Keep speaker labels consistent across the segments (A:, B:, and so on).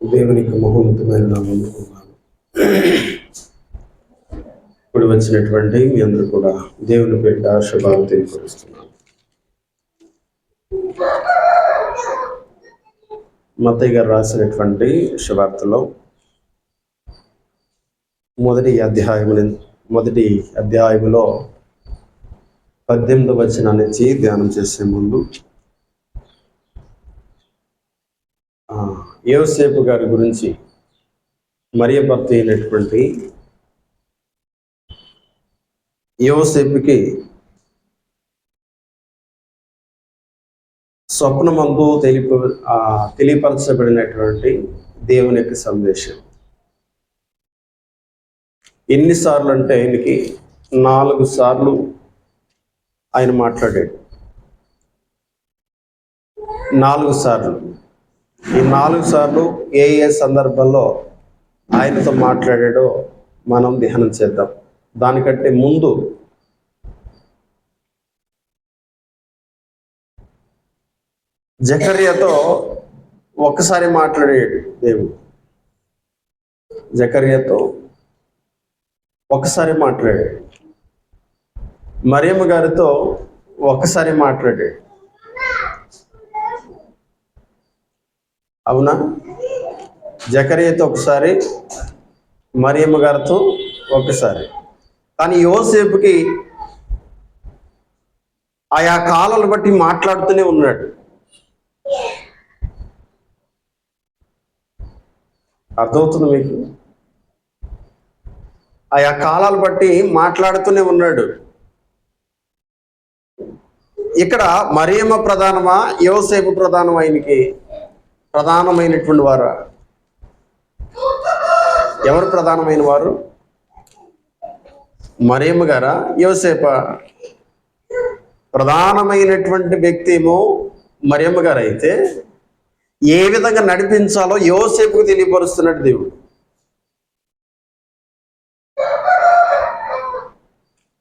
A: దేవునికి మహోన్నతమైన నామములు ఉన్నాను ఇప్పుడు వచ్చినటువంటి మీ అందరూ కూడా దేవుని పేరిట శుభాలు తెలియపరుస్తున్నాను. మత్తయ్య గారు రాసినటువంటి శుభార్తలో మొదటి అధ్యాయం మొదటి అధ్యాయంలో పద్దెనిమిది వచనాన్ని ఇచ్చి ధ్యానం చేసే ముందు ఆ, యోసేపు గారి గురించి మరియ భర్త అయినటువంటి యోసేపుకి స్వప్నమందు తెలిప తెలియపరచబడినటువంటి దేవుని యొక్క సందేశం. ఎన్నిసార్లు అంటే ఆయనకి నాలుగు సార్లు ఆయన మాట్లాడాడు. నాలుగు సార్లు. ఈ నాలుగు సార్లు ఏ ఏ సందర్భంలో ఆయనతో మాట్లాడాడో. మనం ధ్యానం చేద్దాం. దానికంటే ముందు జకర్యతో ఒక్కసారి మాట్లాడాడు దేవుడు. జకర్యతో ఒక్కసారి మాట్లాడాడు. మరియమ్మ గారితో ఒక్కసారి మాట్లాడాడు. అవునా? జకరియతో ఒకసారి మరియమ్మ గారితో ఒకసారి. కానీ యోసేపుకి ఆయా కాలాలు బట్టి మాట్లాడుతూనే ఉన్నాడు. అర్థమవుతుంది మీకు? ఆయా కాలాలు బట్టి మాట్లాడుతూనే ఉన్నాడు. ఇక్కడ మరియమ్మ ప్రధానమా యోసేపు ప్రధానమా ఆయనకి ప్రధానమైనటువంటి వారు? ఎవరు ప్రధానమైన వారు? మరియమ్మ గారా? యోసేప? ప్రధానమైనటువంటి వ్యక్తి ఏమో మరియమ్మ గారు అయితే ఏ విధంగా నడిపించాలో యోసేపుకు తెలియపరుస్తున్నాడు దేవుడు.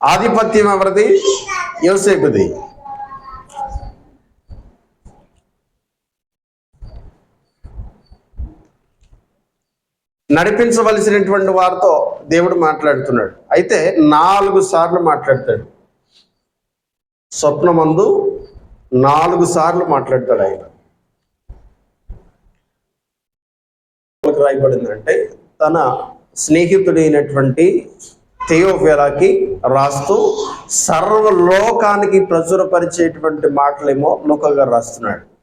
A: ఆధిపత్యం ఎవరిది? యోసేపుది. నడిపించవలసినటువంటి వారితో దేవుడు మాట్లాడుతున్నాడు. అయితే నాలుగు సార్లు మాట్లాడతాడు. స్వప్నమందు నాలుగు సార్లు మాట్లాడతాడు ఆయన. రాయబడిందంటే తన స్నేహితుడైనటువంటి థియోఫెలాకి రాస్తూ సర్వలోకానికి ప్రచురపరిచేటువంటి మాటలేమో లోక రాస్తున్నాడు.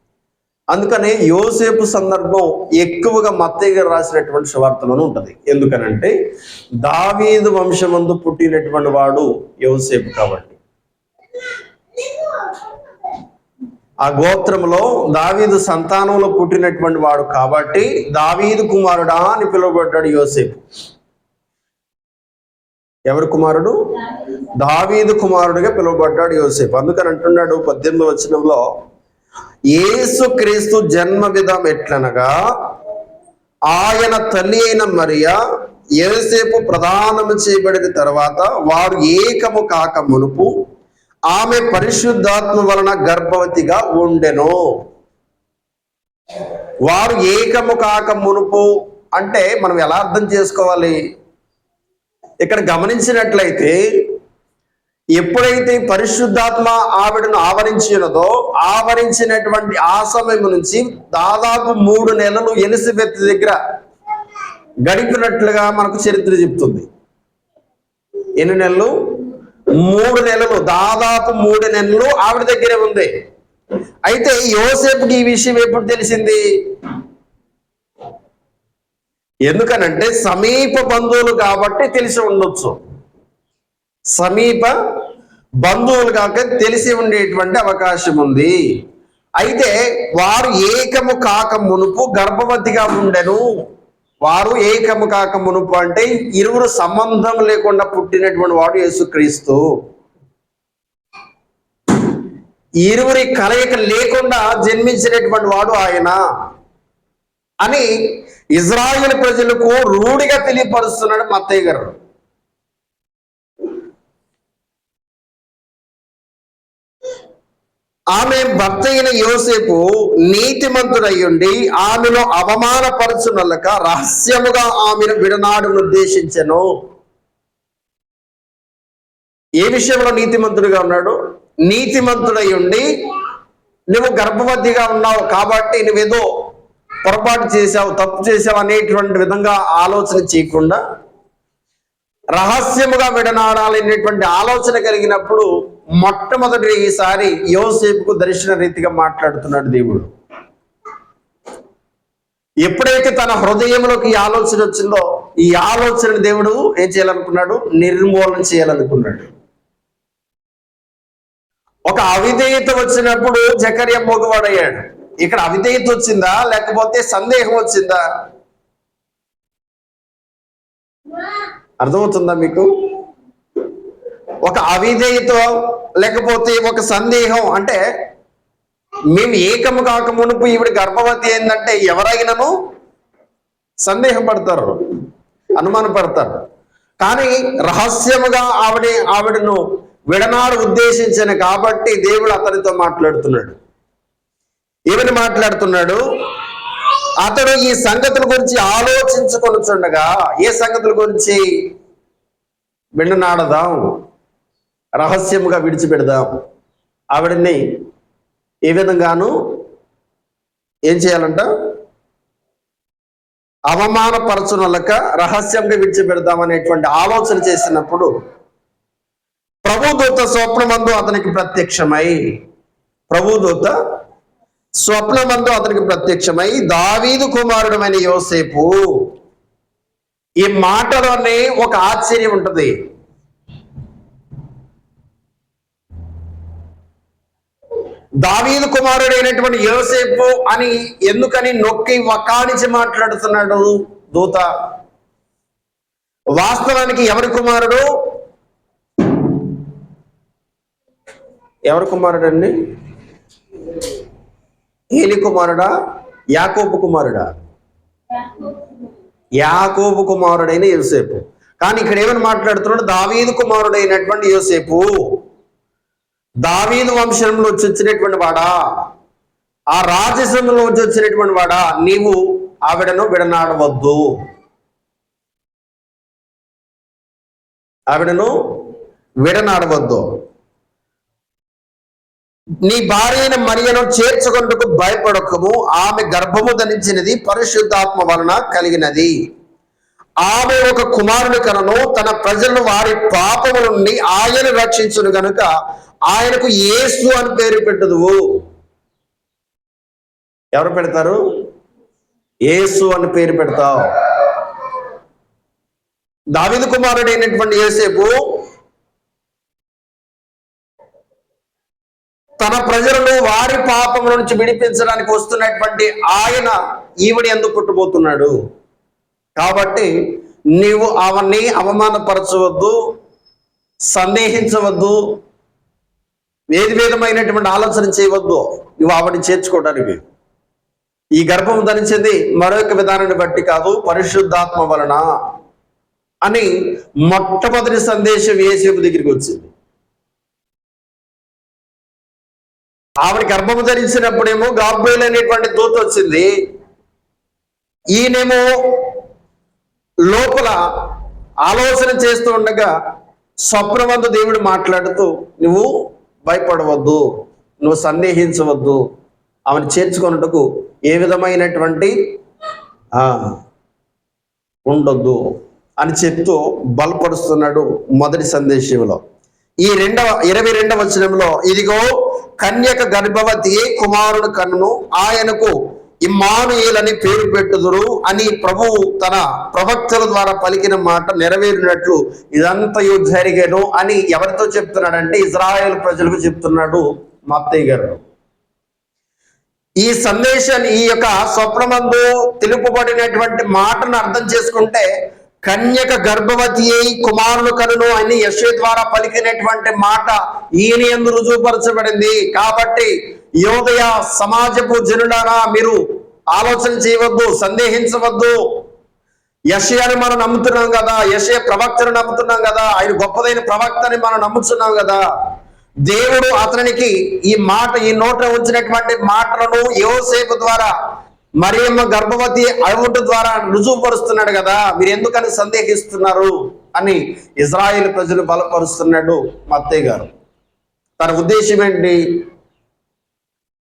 A: అందుకనే యోసేపు సందర్భం ఎక్కువగా మత్తయ్య గారు రాసినటువంటి సువార్తలోనే ఉంటుంది. ఎందుకనంటే దావీదు వంశమందు పుట్టినటువంటి వాడు యోసేపు కాబట్టి. ఆ గోత్రంలో దావీదు సంతానంలో పుట్టినటువంటి వాడు కాబట్టి దావీదు కుమారుడా అని పిలువబడ్డాడు యోసేపు. ఎవరి కుమారుడు? దావీదు కుమారుడిగా పిలువబడ్డాడు యోసేపు. అందుకని అంటున్నాడు పద్దెనిమిది వచనంలో ఏసు క్రీస్తు జన్మ విధం ఎట్లనగా ఆయన తల్లి అయిన మరియా ఏసేపు ప్రధానము చేయబడిన తర్వాత వారు ఏకము కాక మునుపు ఆమె పరిశుద్ధాత్మ వలన గర్భవతిగా ఉండెను. వారు ఏకము కాక మునుపు అంటే మనం ఎలా అర్థం చేసుకోవాలి? ఇక్కడ గమనించినట్లయితే ఎప్పుడైతే పరిశుద్ధాత్మ ఆవిడను ఆవరించినదో ఆవరించినటువంటి ఆ సమయం నుంచి దాదాపు మూడు నెలలు ఎలిజబెత్ దగ్గర గడిపినట్లుగా మనకు చరిత్ర చెప్తుంది. ఎన్ని నెలలు? మూడు నెలలు. దాదాపు మూడు నెలలు ఆవిడ దగ్గరే ఉంది. అయితే యోసేపుకి ఈ విషయం ఎప్పుడు తెలిసింది? ఎందుకనంటే సమీప బంధువులు కాబట్టి తెలిసి ఉండొచ్చు. సమీప బంధువులు కాక తెలిసి ఉండేటువంటి అవకాశం ఉంది. అయితే వారు ఏకము కాక మునుపు గర్భవతిగా ఉండెను. వారు ఏకము కాక మునుపు అంటే ఇరువురు సంబంధం లేకుండా పుట్టినటువంటి వాడు యేసుక్రీస్తు. ఇరువురి కలయిక లేకుండా జన్మించినటువంటి వాడు ఆయన అని ఇజ్రాయిల్ ప్రజలకు రూఢిగా తెలియపరుస్తున్నాడు మత్తయ్య గారు. ఆమె భర్త అయిన యోసేపు నీతిమంతుడయ్యుండి ఆమెను అవమానపరచునలక రహస్యముగా ఆమెను విడనాడును ఉద్దేశించను ఏ విషయంలో నీతిమంతుడిగా ఉన్నాడు? నీతిమంతుడయ్యుండి నువ్వు గర్భవతిగా ఉన్నావు కాబట్టి నువ్వేదో పొరపాటు చేశావు తప్పు చేశావు అనేటువంటి విధంగా ఆలోచన చేయకుండా రహస్యముగా విడనాడాలనేటువంటి ఆలోచన కలిగినప్పుడు మొట్టమొదటి ఈసారి యోసేపుకు దర్శన రీతిగా మాట్లాడుతున్నాడు దేవుడు. ఎప్పుడైతే తన హృదయంలోకి ఈ ఆలోచన వచ్చిందో ఈ ఆలోచన దేవుడు ఏం చేయాలనుకున్నాడు? నిర్మూలన చేయాలనుకున్నాడు. ఒక అవిధేయత వచ్చినప్పుడు జకర్య మగవాడయ్యాడు. ఇక్కడ అవిధేయత వచ్చిందా? లేకపోతే సందేహం వచ్చిందా? అర్థమవుతుందా మీకు? ఒక అవిధేయతో లేకపోతే ఒక సందేహం అంటే మేము ఏకము కాక మునుపు ఈవిడ గర్భవతి ఏంటంటే ఎవరైనాను సందేహపడతారు అనుమానపడతారు. కానీ రహస్యముగా ఆవిడ ఆవిడను విడనాడు ఉద్దేశించిన కాబట్టి దేవుడు అతనితో మాట్లాడుతున్నాడు. ఏమని మాట్లాడుతున్నాడు అతడు ఈ సంగతుల గురించి ఆలోచించుకొనుచుండగా ఏ సంగతుల గురించి విడనాడదాం? రహస్యముగా విడిచిపెడదాం. ఆవిడని ఏ విధంగాను ఏం చేయాలంట? అవమానపరచునలక రహస్యంగా విడిచిపెడదాం అనేటువంటి ఆలోచన చేసినప్పుడు ప్రభుదూత స్వప్నమందు అతనికి ప్రత్యక్షమై ప్రభుదూత స్వప్నమందు అతనికి ప్రత్యక్షమై దావీదు కుమారుడమైన యోసేపు ఈ మాటలోనే ఒక ఆశ్చర్యం ఉంటుంది. దావీదు కుమారుడైనటువంటి యోసేపు అని ఎందుకని నొక్కి వకానించి మాట్లాడుతున్నాడు దూత? వాస్తవానికి ఎవరి కుమారుడు? ఎవరి కుమారుడు అండి ఏలి కుమారుడా? యాకోబు కుమారుడా? యాకోబు కుమారుడైన యోసేపు. కానీ ఇక్కడ ఏమని మాట్లాడుతున్నాడు? దావీదు కుమారుడైనటువంటి యోసేపు. దావీదు వంశంలో వచ్చి వచ్చినటువంటి వాడా? ఆ రాజసంలో వచ్చినటువంటి వాడా? నీవు ఆవిడను విడనాడవద్దు. ఆవిడను విడనాడవద్దు. నీ భార్య అయిన మరియను చేర్చుకుంటకు భయపడకము. ఆమె గర్భము ధరించినది పరిశుద్ధాత్మ వలన కలిగినది. ఆమె ఒక కుమారుని కనను తన ప్రజలను వారి పాపము నుండి ఆయన రక్షించును గనుక ఆయనకు యేసు అని పేరు పెట్టదువు. ఎవరు పెడతారు? యేసు అని పేరు పెడతావు. దావిదు కుమారుడైనటువంటి ఏసేపు తన ప్రజలను వారి పాపముల నుంచి విడిపించడానికి వస్తున్నటువంటి ఆయన ఈవిడ ఎందుకు పుట్టబోతున్నాడు. కాబట్టి నీవు అవన్నీ అవమానపరచవద్దు సందేహించవద్దు వేది విధమైనటువంటి ఆలోచన చేయవద్దు. నువ్వు ఆవిడని చేర్చుకోవడానికి. ఈ గర్భం ధరించింది మరొక విధానాన్ని బట్టి కాదు పరిశుద్ధాత్మ వలన అని మొట్టమొదటి సందేశం ఏసేపు దగ్గరికి వచ్చింది. ఆవిడ గర్భం ధరించినప్పుడేమో గాబ్రేల్ అనేటువంటి దూత వచ్చింది. ఈయనేమో లోపల ఆలోచన చేస్తూ ఉండగా స్వప్నవంతు దేవుడు మాట్లాడుతూ నువ్వు భయపడవద్దు నువ్వు సందేహించవద్దు ఆమెను చేర్చుకున్నట్టుకు ఏ విధమైనటువంటి ఉండొద్దు అని చెప్తూ బలపరుస్తున్నాడు మొదటి సందేశంలో. ఈ రెండవ ఇరవై రెండవ వచనంలో ఇదిగో కన్యక గర్భవతి కుమారుడు కన్ను ఆయనకు ఇమ్మానుయేలని పేరు పెట్టుదురు అని ప్రభువు తన ప్రవక్తల ద్వారా పలికిన మాట నెరవేరినట్లు ఇదంతయు జరిగను అని ఎవరితో చెప్తున్నాడంటే ఇజ్రాయెల్ ప్రజలకు చెప్తున్నాడు మత్తయ్య గారు. ఈ సందేశాన్ని ఈ యొక్క స్వప్నమందు తెలుపబడినటువంటి మాటను అర్థం చేసుకుంటే కన్యక గర్భవతి అయి కుమారులు కనును అని యశ్వ ద్వారా పలికినటువంటి మాట ఈయన ఎందు రుజువుపరచబడింది. కాబట్టి యోదయ సమాజపు జనులారా మీరు ఆలోచన చేయవద్దు సందేహించవద్దు. యషయాని మనం నమ్ముతున్నాం కదా యషయ ప్రవక్తను నమ్ముతున్నాం కదా ఆయన గొప్పదైన ప్రవక్తని మనం నమ్ముతున్నాం కదా. దేవుడు అతనికి ఈ మాట ఈ నోట ఉంచినటువంటి మాటలను యోసేపు ద్వారా మరియమ్మ గర్భవతి అవుట ద్వారా రుజువుపరుస్తున్నాడు కదా మీరు ఎందుకని సందేహిస్తున్నారు అని ఇజ్రాయేల్ ప్రజలు బలపరుస్తున్నాడు మత్తయ్య గారు. తన ఉద్దేశం ఏంటి?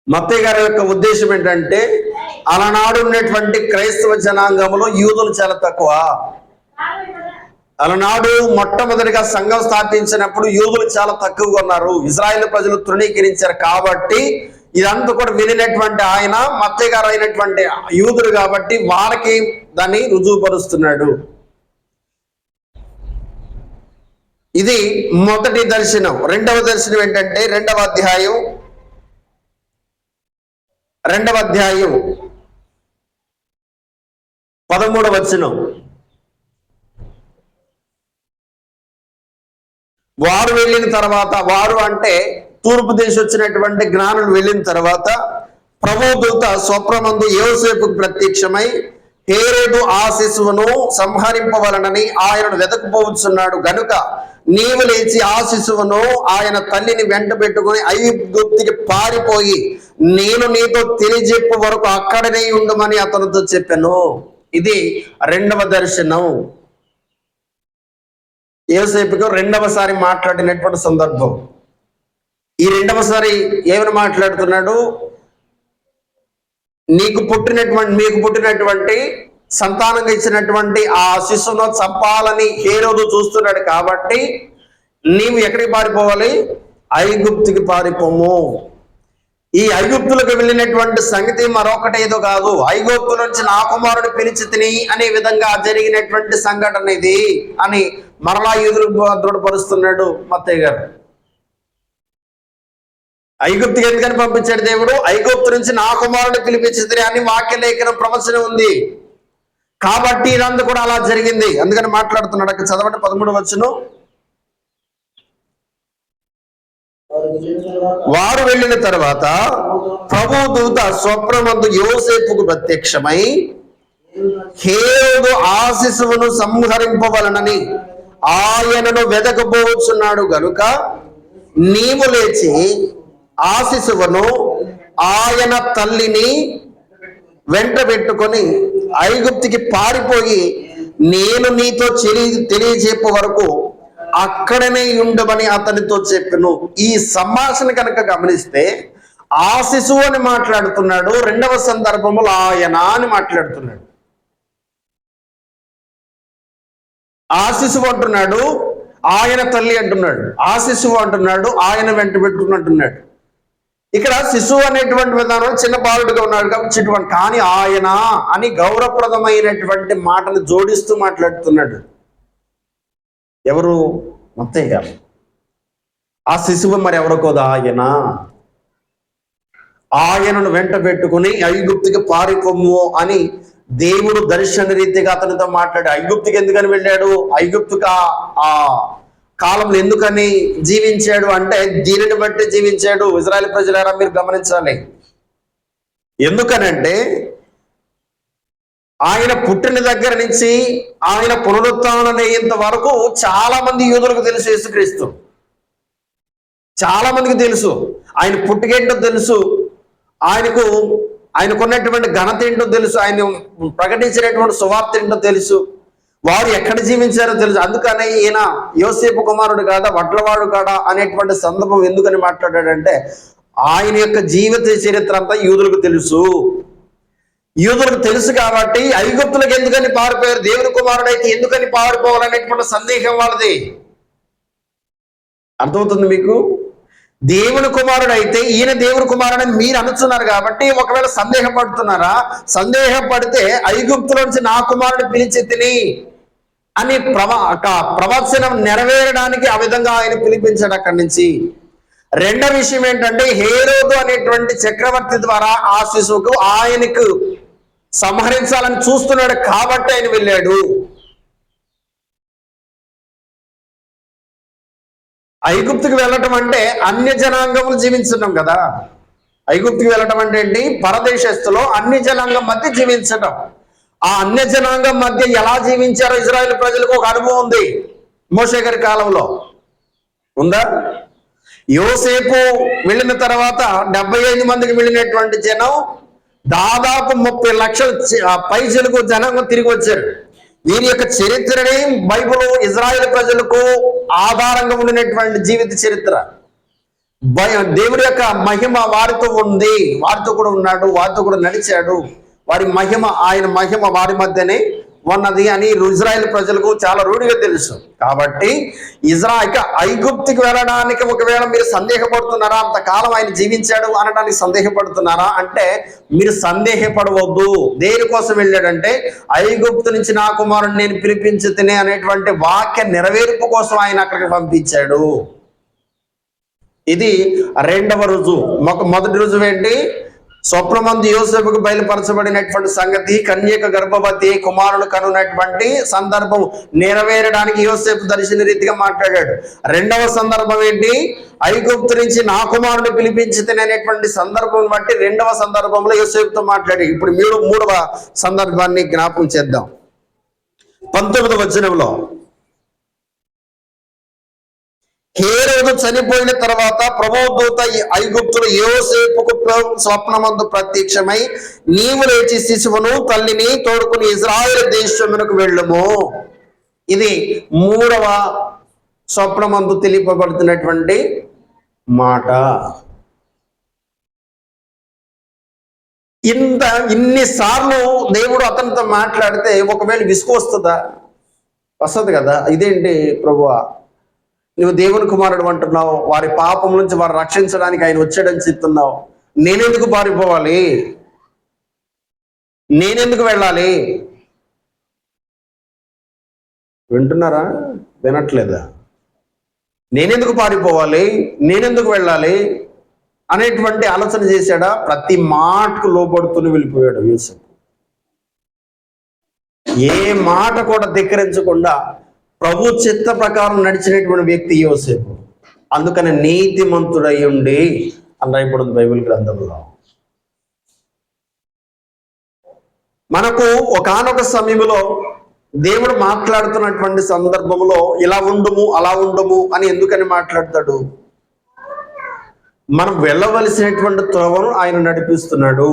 A: మత్తయ్య గారి యొక్క ఉద్దేశం ఏంటంటే అలనాడు ఉన్నటువంటి క్రైస్తవ జనాంగంలో యూదులు చాలా తక్కువ. అలనాడు మొట్టమొదటిగా సంఘం స్థాపించినప్పుడు యూదులు చాలా తక్కువగా ఉన్నారు. ఇజ్రాయెల్ ప్రజలు తృణీకరించారు కాబట్టి ఇదంతా కూడా వినినటువంటి ఆయన మత్తయ్య గారు అయినటువంటి యూదుడు కాబట్టి వారికి దాన్ని రుజువుపరుస్తున్నాడు. ఇది మొదటి దర్శనం. రెండవ దర్శనం ఏంటంటే రెండవ అధ్యాయం రెండవ అధ్యాయం పదమూడవ వచనం. వారు వెళ్ళిన తర్వాత వారు అంటే తూర్పు దేశం వచ్చినటువంటి జ్ఞానులు వెళ్ళిన తర్వాత ప్రభు దూత స్వప్నమందు యోసేపు ప్రత్యక్షమై హేరేదు ఆ శిశువును సంహరింపవలనని ఆయనను వెతకపోవచ్చున్నాడు గనుక నీవు లేచి ఆ శిశువును ఆయన తల్లిని వెంట పెట్టుకుని ఐగుప్తికి పారిపోయి నేను నీతో తెలియజెప్పు వరకు అక్కడనే ఉండమని అతనితో చెప్పాను. ఇది రెండవ దర్శనం. ఏసేపుకు రెండవసారి మాట్లాడినటువంటి సందర్భం. ఈ రెండవసారి ఏమని మాట్లాడుతున్నాడు? నీకు పుట్టినటువంటి మీకు పుట్టినటువంటి సంతానంగా ఇచ్చినటువంటి ఆ శిశువును చంపాలని ఏ రోజు చూస్తున్నాడు కాబట్టి నీవు ఎక్కడికి పారిపోవాలి? ఐగుప్తికి పారిపోము. ఈ ఐగుప్తులకు వెళ్ళినటువంటి సంగతి మరొకటి ఏదో కాదు. ఐగుప్తు నుంచి నా కుమారుడు పిలిచి తిని అనే విధంగా జరిగినటువంటి సంఘటన ఇది అని మరలా ఎదురు దృఢపరుస్తున్నాడు మత్తయ్య గారు. ఐగుప్తుకి ఎందుకని పంపించాడు దేవుడు? ఐగుప్తు నుంచి నా కుమారుడు పిలిపించి తిని అని వాక్య లేఖనం ఉంది. కాబట్టి ఇదంతా కూడా అలా జరిగింది. అందుకని మాట్లాడుతున్నాడు. అక్కడ చదవండి పదమూడు వచ్చును వారు వెళ్ళిన తర్వాత ప్రభు దూత స్వప్నమందు యోసేపుకు ప్రత్యక్షమై హేడు ఆ శిశువును సంహరింపవలనని ఆయనను వెదకపోవచ్చున్నాడు గనుక నీవు లేచి ఆ శిశువును ఆయన తల్లిని వెంట పెట్టుకొని ఐగుప్తికి పారిపోయి నేను నీతో తెలియ వరకు అక్కడనే ఉండమని అతనితో చెప్పను. ఈ సంభాషణ కనుక గమనిస్తే ఆ శిశువు అని మాట్లాడుతున్నాడు రెండవ సందర్భంలో ఆయన అని మాట్లాడుతున్నాడు. ఆ శిశువు అంటున్నాడు ఆయన తల్లి అంటున్నాడు. ఆ శిశువు అంటున్నాడు ఆయన వెంట పెట్టుకున్నట్టున్నాడు ఇక్కడ శిశువు అనేటువంటి విధానం చిన్న బాలుడుగా ఉన్నాడు కాబట్టి చిటువంటి కానీ ఆయన అని గౌరవప్రదమైనటువంటి మాటను జోడిస్తూ మాట్లాడుతున్నాడు. ఎవరు? మత్తయ్య గారు ఆ శిశువు మరి ఎవరికోదా ఆయన? ఆయనను వెంట పెట్టుకుని ఐగుప్తికి పారిపోము అని దేవుడు దర్శన రీతిగా అతనితో మాట్లాడి ఐగుప్తికి ఎందుకని వెళ్ళాడు? ఐగుప్తుకు? ఆ- ఆ కాలంలో ఎందుకని జీవించాడు? అంటే దీనిని బట్టి జీవించాడు. ఇజ్రాయెల్ ప్రజలారా మీరు గమనించాలి. ఎందుకనంటే ఆయన పుట్టిన దగ్గర నుంచి ఆయన పునరుత్నం అయ్యేంత వరకు చాలా మంది యూదులకు తెలుసు యేసుక్రీస్తు. చాలా మందికి తెలుసు. ఆయన పుట్టుకేంటో తెలుసు. ఆయనకు ఆయనకున్నటువంటి ఘనత ఏంటో తెలుసు. ఆయన ప్రకటించినటువంటి సువార్త ఏంటో తెలుసు. వారు ఎక్కడ జీవించారో తెలుసు. అందుకనే ఈయన యోసేపు కుమారుడు కాదా వడ్లవాడు కాడా అనేటువంటి సందర్భం ఎందుకని మాట్లాడాడంటే ఆయన యొక్క జీవిత చరిత్ర అంతా యూదులకు తెలుసు. యూదులకు తెలుసు కాబట్టి ఐగుప్తులకు ఎందుకని పారిపోయారు? దేవుని కుమారుడైతే ఎందుకని పారిపోవాలనేటువంటి సందేహం వాళ్ళది. అర్థమవుతుంది మీకు? దేవుని కుమారుడు అయితే ఈయన దేవుని కుమారుడు అని మీరు అనుచున్నారు కాబట్టి ఒకవేళ సందేహపడుతున్నారా సందేహపడితే ఐగుప్తుల నుంచి నా కుమారుడు పిలిచి తిని అని ప్రవ ప్రవచనం నెరవేరడానికి ఆ విధంగా ఆయన పిలిపించాడు అక్కడి నుంచి. రెండో విషయం ఏంటంటే హేరోదు అనేటువంటి చక్రవర్తి ద్వారా ఆ శిశువుకు ఆయనకు సంహరించాలని చూస్తున్నాడు కాబట్టి ఆయన వెళ్ళాడు. ఐగుప్తుకి వెళ్ళటం అంటే అన్య జనాంగములు జీవించడం కదా. ఐగుప్తుకి వెళ్ళటం అంటే ఏంటి? పరదేశస్తులో అన్ని జనాంగం మధ్య జీవించటం. ఆ అన్య జనాంగం మధ్య ఎలా జీవించారో ఇజ్రాయెల్ ప్రజలకు ఒక అనుభవం ఉంది మోషే గారి కాలంలో. ఉందా? యోసేపు వెళ్ళిన తర్వాత డెబ్బై ఐదు మందికి వెళ్ళినటువంటి జనం దాదాపు ముప్పై లక్షల పైసలకు జనం తిరిగి వచ్చారు. వీరి యొక్క చరిత్రని బైబుల్ ఇజ్రాయెల్ ప్రజలకు ఆధారంగా ఉండినటువంటి జీవిత చరిత్ర. భయం దేవుడి యొక్క మహిమ వారితో ఉంది. వారితో కూడా ఉన్నాడు వారితో కూడా నడిచాడు. వారి మహిమ ఆయన మహిమ వారి మధ్యనే ఉన్నది అని ఇజ్రాయెల్ ప్రజలకు చాలా రూఢిగా తెలుసు. కాబట్టి ఇజ్రాయిక ఐగుప్తికి వెళ్ళడానికి ఒకవేళ మీరు సందేహపడుతున్నారా అంతకాలం ఆయన జీవించాడు అనడానికి సందేహపడుతున్నారా అంటే మీరు సందేహపడవద్దు. దేనికోసం వెళ్ళాడంటే ఐగుప్తు నుంచి నా కుమారుని నేను పిలిపించి తినే అనేటువంటి వాక్య నెరవేర్పు కోసం ఆయన అక్కడికి పంపించాడు. ఇది రెండవ రుజువు మొదటి రుజువు ఏంటి? స్వప్నమందు యోసేపుకు బయలుపరచబడినటువంటి సంగతి కన్యక గర్భవతి కుమారుడు కనున్నటువంటి సందర్భం నెరవేరడానికి యోసేపు దర్శన రీతిగా మాట్లాడాడు. రెండవ సందర్భం ఏంటి? ఐగుప్తు నుంచి నా కుమారుని పిలిపించి తినేటువంటి సందర్భం బట్టి రెండవ సందర్భంలో యోసేపుతో మాట్లాడి. ఇప్పుడు మీరు మూడవ సందర్భాన్ని జ్ఞాపకం చేద్దాం. పంతొమ్మిదవ వచనంలో హేరోదు చనిపోయిన తర్వాత ప్రభోదూత ఐగుప్తులు యోసేపుకు స్వప్నమందు ప్రత్యక్షమై నీవు లేచి శిశువును తల్లిని తోడుకుని ఇజ్రాయెల్ దేశమునకు వెళ్ళము. ఇది మూడవ స్వప్నమందు తెలిపబడుతున్నటువంటి మాట. ఇంత ఇన్నిసార్లు దేవుడు అతనితో మాట్లాడితే ఒకవేళ విసుగు వస్తుందా? వస్తుంది కదా. ఇదేంటి ప్రభువా? నువ్వు దేవుని కుమారుడు అంటున్నావు. వారి పాపం నుంచి వారు రక్షించడానికి ఆయన వచ్చాడని చెప్తున్నావు. నేనెందుకు పారిపోవాలి? నేనెందుకు వెళ్ళాలి? వింటున్నారా? వినట్లేదా? నేనెందుకు పారిపోవాలి? నేనెందుకు వెళ్ళాలి? అనేటువంటి ఆలోచన చేశాడా? ప్రతి మాటకు లోపడుతూనే వెళ్ళిపోయాడు యూసఫ్ ఏ మాట కూడా ధిక్కరించకుండా ప్రభు చిత్త ప్రకారం నడిచినటువంటి వ్యక్తి యోసేపు. అందుకని నీతిమంతుడై ఉండి అని రాయబడింది బైబిల్ గ్రంథంలో. మనకు ఒకానొక సమయంలో దేవుడు మాట్లాడుతున్నటువంటి సందర్భంలో ఇలా ఉండుము అలా ఉండుము అని ఎందుకని మాట్లాడతాడు? మనం వెళ్ళవలసినటువంటి త్రోవను ఆయన నడిపిస్తున్నాడు.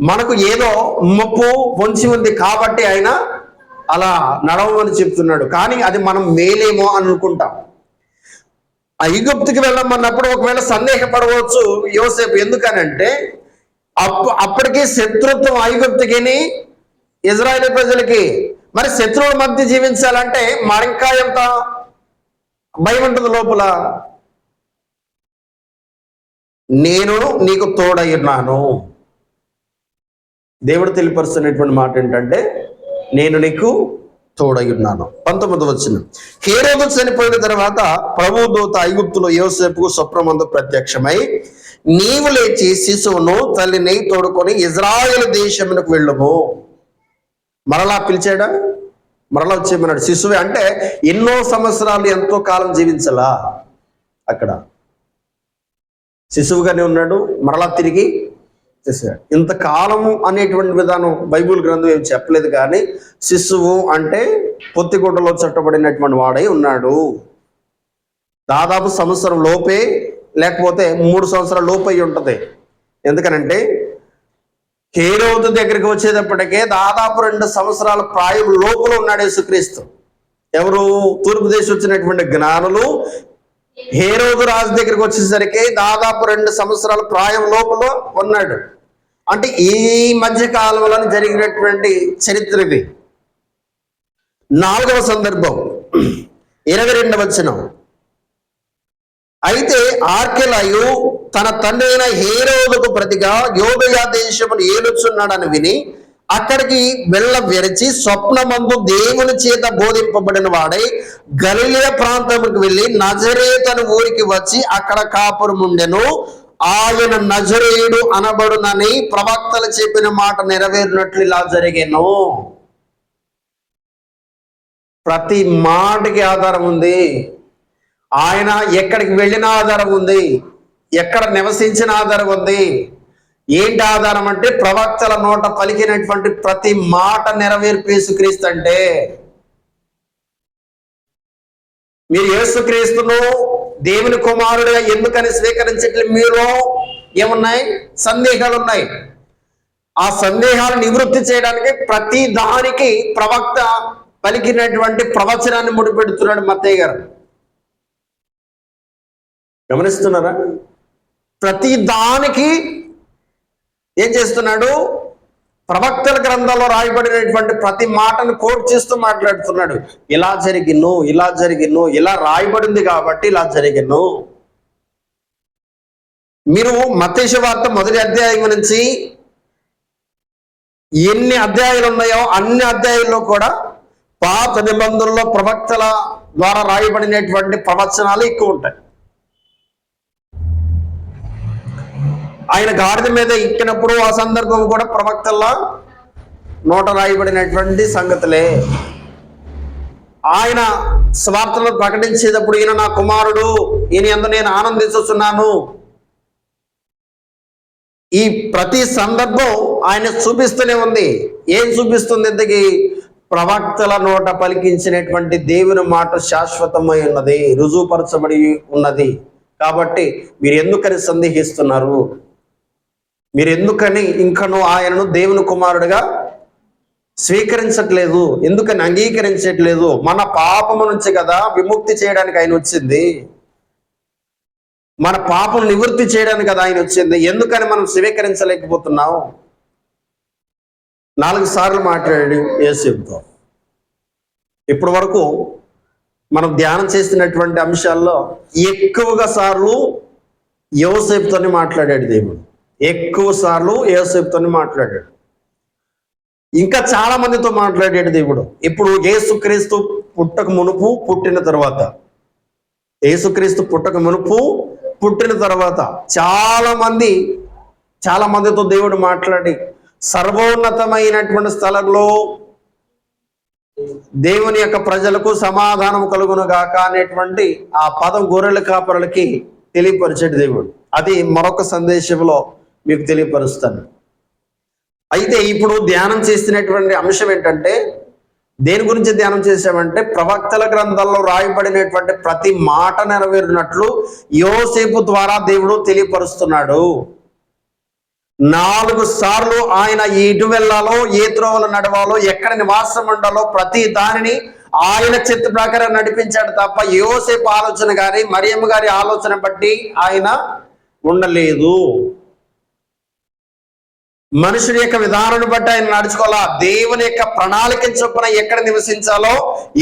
A: మనకు ఏదో ముప్పు పొంచి ఉంది కాబట్టి ఆయన అలా నడవమని చెప్తున్నాడు. కానీ అది మనం మేలేమో అని అనుకుంటాం ఐగుప్తుకి వెళ్ళమన్నప్పుడు ఒకవేళ సందేహపడవచ్చు యోసేపు. ఎందుకనంటే అప్పు అప్పటికి శత్రుత్వం ఐగుప్తుకిని ఇజ్రాయేల్ ప్రజలకి. మరి శత్రువుల మధ్య జీవించాలంటే మరింకా ఎంత భయం ఉంటుంది లోపల. నేను నీకు తోడయ్యున్నాను. దేవుడు తెలియపరుస్తున్నటువంటి మాట ఏంటంటే నేను నీకు తోడై ఉన్నాను. పంతొమ్మిది వచ్చిన హేరోదు చనిపోయిన తర్వాత ప్రభు దూత ఐగుప్తులో యోసేపుకు స్వప్నమందు ప్రత్యక్షమై నీవు లేచి శిశువును తల్లిని తోడుకొని ఇజ్రాయెల్ దేశమునకు వెళ్ళము. మరలా పిలిచాడా? మరలా వచ్చేమన్నాడు శిశువే అంటే ఎన్నో సంవత్సరాలు ఎంతో కాలం జీవించలా అక్కడ. శిశువుగానే ఉన్నాడు మరలా తిరిగి చేశాడు ఇంతకాలము అనేటువంటి విధానం బైబిల్ గ్రంథం ఏం చెప్పలేదు కానీ శిశువు అంటే పొత్తిగుడ్డలో చట్టబడినటువంటి వాడై ఉన్నాడు. దాదాపు సంవత్సరం లోపే లేకపోతే మూడు సంవత్సరాల లోపు అయి ఉంటుంది. ఎందుకనంటే హేరోదు దగ్గరికి వచ్చేటప్పటికే దాదాపు రెండు సంవత్సరాల ప్రాయం లోపల ఉన్నాడు యేసుక్రీస్తు. ఎవరు తూర్పు దేశం వచ్చినటువంటి జ్ఞానులు హేరోదు రాజు దగ్గరికి వచ్చేసరికి దాదాపు రెండు సంవత్సరాల ప్రాయం లోపల ఉన్నాడు. అంటే ఈ మధ్య కాలంలో జరిగినటువంటి చరిత్ర ఇది. నాలుగవ సందర్భం. ఇరవై రెండవ వచనం. అయితే ఆర్కెలయు తన తండ్రి అయిన హేరోదుకు ప్రతిగా యోగయా దేశమును ఏలుచున్నాడని విని అక్కడికి వెళ్ళ విరచి స్వప్నమందు దేవుని చేత బోధింపబడిన వాడై గలిలియ ప్రాంతముకు వెళ్ళి నజరేతను ఊరికి వచ్చి అక్కడ కాపురం ఉండెను ఆయన నజరేయుడు అనబడునని ప్రవక్తలు చెప్పిన మాట నెరవేరినట్లు ఇలా జరిగాను. ప్రతి మాటకి ఆధారం ఉంది. ఆయన ఎక్కడికి వెళ్ళిన ఆధారం ఉంది. ఎక్కడ నివసించిన ఆధారం ఉంది. ఏంటి ఆధారం అంటే ప్రవక్తల నోట పలికినటువంటి ప్రతి మాట నెరవేర్పేసుక్రీస్తు అంటే. మీరు యేసుక్రీస్తును దేవుని కుమారుడిగా ఎందుకని స్వీకరించట్లేదు మీరు? ఏమున్నాయి? సందేహాలు ఉన్నాయి. ఆ సందేహాలు నివృత్తి చేయడానికి ప్రతి దానికి ప్రవక్త పలికినటువంటి ప్రవచనాన్ని ముడిపెడుతున్నాడు మత్తయ్య గారు. గమనిస్తున్నారా? ప్రతి దానికి ఏం చేస్తున్నాడు? ప్రవక్తల గ్రంథంలో రాయబడినటువంటి ప్రతి మాటను కోట్ చేస్తూ మాట్లాడుతున్నాడు. ఇలా జరిగిను ఇలా జరిగిను ఇలా రాయబడింది కాబట్టి ఇలా జరిగిను. మీరు మతేష వార్త మొదటి అధ్యాయం నుంచి ఎన్ని అధ్యాయాలు ఉన్నాయో అన్ని అధ్యాయాల్లో కూడా పాత నిబంధనలో ప్రవక్తల ద్వారా రాయబడినటువంటి ప్రవచనాలు ఎక్కువ ఉంటాయి. ఆయన గాడిద మీద ఎక్కినప్పుడు ఆ సందర్భం కూడా ప్రవక్తల్లో నోట రాయబడినటువంటి సంగతులే. ఆయన స్వార్థలు ప్రకటించేటప్పుడు ఈయన నా కుమారుడు ఈయన ఎందు నేను ఆనందిస్తున్నాను ఈ ప్రతి సందర్భం ఆయన చూపిస్తూనే ఉంది. ఏం చూపిస్తుంది ఇంతకీ? ప్రవక్తల నోట పలికించినటువంటి దేవుని మాట శాశ్వతమై ఉన్నది రుజువుపరచబడి ఉన్నది. కాబట్టి మీరు ఎందుకని సందేహిస్తున్నారు? మీరు ఎందుకని ఇంకను ఆయనను దేవుని కుమారుడిగా స్వీకరించట్లేదు ఎందుకని అంగీకరించట్లేదు? మన పాపము నుంచి కదా విముక్తి చేయడానికి ఆయన వచ్చింది. మన పాపం నివృత్తి చేయడానికి కదా ఆయన వచ్చింది. ఎందుకని మనం స్వీకరించలేకపోతున్నాం నాలుగు సార్లు మాట్లాడాడు యేసుతో. ఇప్పటి వరకు మనం ధ్యానం చేస్తున్నటువంటి అంశాల్లో ఎక్కువగా సార్లు యోసేపుతోనే మాట్లాడాడు దేవుడు. ఎక్కువ సార్లు ఏసుతో మాట్లాడాడు. ఇంకా చాలా మందితో మాట్లాడాడు దేవుడు. ఇప్పుడు యేసుక్రీస్తు పుట్టక మునుపు పుట్టిన తర్వాత యేసుక్రీస్తు పుట్టక మునుపు పుట్టిన తర్వాత చాలా మంది చాలా మందితో దేవుడు మాట్లాడి సర్వోన్నతమైనటువంటి స్థలంలో దేవుని యొక్క ప్రజలకు సమాధానం కలుగును గాక అనేటువంటి ఆ పదం గొర్రెల కాపరులకి తెలియపరిచాడు దేవుడు. అది మరొక సందేశంలో మీకు తెలియపరుస్తాను. అయితే ఇప్పుడు ధ్యానం చేస్తున్నటువంటి అంశం ఏంటంటే దేని గురించి ధ్యానం చేశామంటే ప్రవక్తల గ్రంథాల్లో రాయబడినటువంటి ప్రతి మాట నెరవేరినట్లు యోసేపు ద్వారా దేవుడు తెలియపరుస్తున్నాడు. నాలుగు సార్లు ఆయన ఎటు వెళ్ళాలో ఏ త్రోవలు నడవాలో ఎక్కడ నివాసం ఉండాలో ప్రతి దానిని ఆయన చిత్త ప్రకారం నడిపించాడు తప్ప యోసేపు ఆలోచన గారి మరియమ్మ గారి ఆలోచన బట్టి ఆయన ఉండలేదు. మనుషుని యొక్క విధానాన్ని బట్టి ఆయన నడుచుకోవాలా? దేవుని యొక్క ప్రణాళిక చొప్పున ఎక్కడ నివసించాలో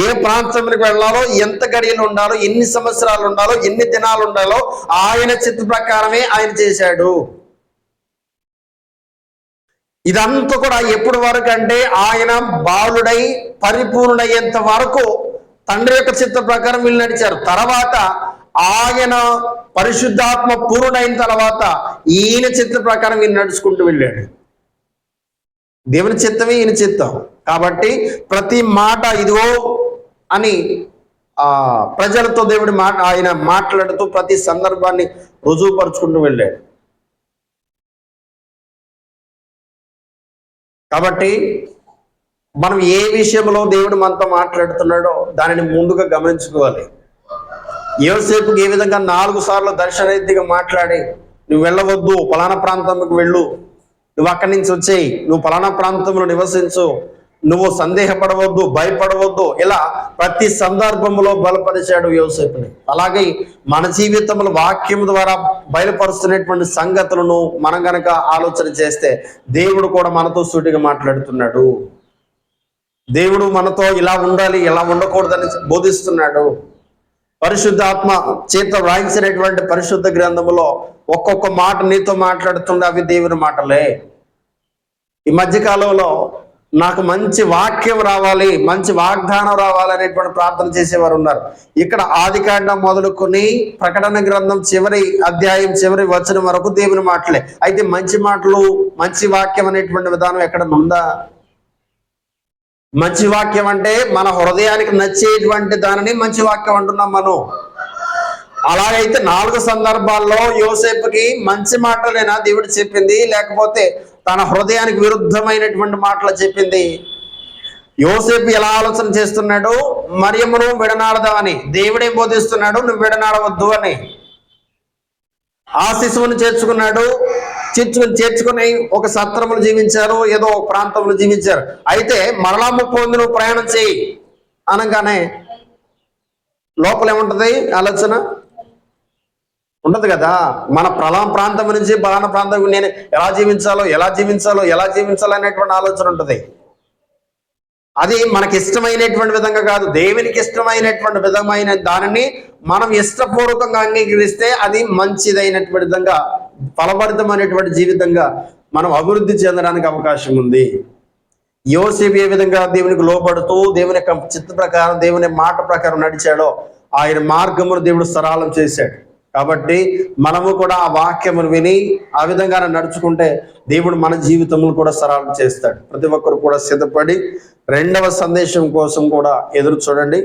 A: ఏ ప్రాంతంలోకి వెళ్ళాలో ఎంత గడియలు ఉండాలో ఎన్ని సంవత్సరాలు ఉండాలో ఎన్ని దినాలు ఉండాలో ఆయన చిత్త ప్రకారమే ఆయన చేశాడు. ఇదంతా కూడా ఎప్పటి వరకు అంటే ఆయన బాలుడై పరిపూర్ణుడయ్యేంత వరకు తండ్రి యొక్క చిత్త ప్రకారం వీళ్ళు నడిచారు. తర్వాత ఆయన పరిశుద్ధాత్మ పూర్ణైన తర్వాత ఈయన చిత్ర ప్రకారం వీళ్ళు నడుచుకుంటూ వెళ్ళాడు. దేవుని చిత్తమే ఈయన చిత్తం. కాబట్టి ప్రతి మాట ఇదిగో అని ఆ ప్రజలతో దేవుడి మాట ఆయన మాట్లాడుతూ ప్రతి సందర్భాన్ని రుజువుపరుచుకుంటూ వెళ్ళాడు. కాబట్టి మనం ఏ విషయంలో దేవుడు మనతో మాట్లాడుతున్నాడో దానిని ముందుగా గమనించుకోవాలి. యోసేపుకి ఏ విధంగా నాలుగు సార్లు దర్శనరీతిగా మాట్లాడి నువ్వు వెళ్ళవద్దు పలానా ప్రాంతంకి వెళ్ళు నువ్వు అక్కడి నుంచి వచ్చేయి నువ్వు పలానా ప్రాంతంలో నివసించు. నువ్వు సందేహపడవద్దు భయపడవద్దు. ఇలా ప్రతి సందర్భంలో బలపరిచాడు యోసేపుని. అలాగే మన జీవితంలో వాక్యం ద్వారా బయలుపరుస్తున్నటువంటి సంగతులను మనం గనక ఆలోచన చేస్తే దేవుడు కూడా మనతో సూటిగా మాట్లాడుతున్నాడు. దేవుడు మనతో ఇలా ఉండాలి ఇలా ఉండకూడదని బోధిస్తున్నాడు. పరిశుద్ధాత్మ చేత వ్రాయించినటువంటి పరిశుద్ధ గ్రంథములో ఒక్కొక్క మాట నీతో మాట్లాడుతుండే అవి దేవుని మాటలే. ఈ మధ్యకాలంలో నాకు మంచి వాక్యం రావాలి మంచి వాగ్దానం రావాలి అనేటువంటి ప్రార్థన చేసేవారు ఉన్నారు. ఇక్కడ ఆదికాండం మొదలుకొని ప్రకటన గ్రంథం చివరి అధ్యాయం చివరి వచనం వరకు దేవుని మాటలే. అయితే మంచి మాటలు మంచి వాక్యం అనేటువంటి విధానం ఎక్కడ ఉందా? మంచి వాక్యం అంటే మన హృదయానికి నచ్చేటువంటి దానిని మంచి వాక్యం అంటున్నాం మనం. అలాగైతే నాలుగు సందర్భాల్లో యోసేపుకి మంచి మాటలేనా దేవుడు చెప్పింది లేకపోతే తన హృదయానికి విరుద్ధమైనటువంటి మాటలు చెప్పింది. యోసేపు ఎలా ఆలోచన చేస్తున్నాడు? మరియమ్మను విడనాడదామని దేవుడేం బోధిస్తున్నాడు? నువ్వు విడనాడవద్దు అని. ఆ శిశువుని చేర్చుకున్నాడు. చేర్చుకొని చేర్చుకుని ఒక సత్రములు జీవించారు ఏదో ఒక ప్రాంతంలో జీవించారు. అయితే మరలా ముప్పు నువ్వు ప్రయాణం చేయి అనగానే లోపల ఏముంటది ఆలోచన? ఉండదు కదా. మన ప్రళా ప్రాంతం నుంచి బలాన ప్రాంతం నేను ఎలా జీవించాలో ఎలా జీవించాలో ఎలా జీవించాలో అనేటువంటి ఆలోచన ఉంటుంది. అది మనకి ఇష్టమైనటువంటి విధంగా కాదు దేవునికి ఇష్టమైనటువంటి విధమైన దానిని మనం ఇష్టపూర్వకంగా అంగీకరిస్తే అది మంచిదైనటువంటి విధంగా ఫలభరితమైనటువంటి జీవితంగా మనం అభివృద్ధి చెందడానికి అవకాశం ఉంది. యోసేపు ఏ విధంగా దేవునికి లోపడుతూ దేవుని యొక్క చిత్త ప్రకారం దేవుని మాట ప్రకారం నడిచాడో ఆయన మార్గమును దేవుడు సరళం చేశాడు. కాబట్టి మనము కూడా ఆ వాక్యమును విని ఆ విధంగా నడుచుకుంటే దేవుడు మన జీవితములు కూడా సరళం చేస్తాడు. ప్రతి ఒక్కరు కూడా సిద్ధపడి రెండవ సందేశం కోసం కూడా ఎదురు చూడండి.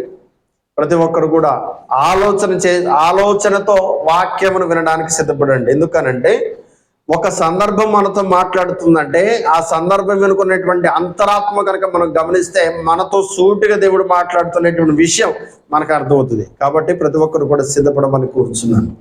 A: ప్రతి ఒక్కరు కూడా ఆలోచన చే ఆలోచనతో వాక్యమును వినడానికి సిద్ధపడండి. ఎందుకనంటే ఒక సందర్భం మనతో మాట్లాడుతుందంటే ఆ సందర్భం వెనుకున్నటువంటి అంతరాత్మ కనుక మనం గమనిస్తే మనతో సూటిగా దేవుడు మాట్లాడుతున్నటువంటి విషయం మనకు అర్థమవుతుంది. కాబట్టి ప్రతి ఒక్కరు కూడా సిద్ధపడమని కూర్చున్నాను.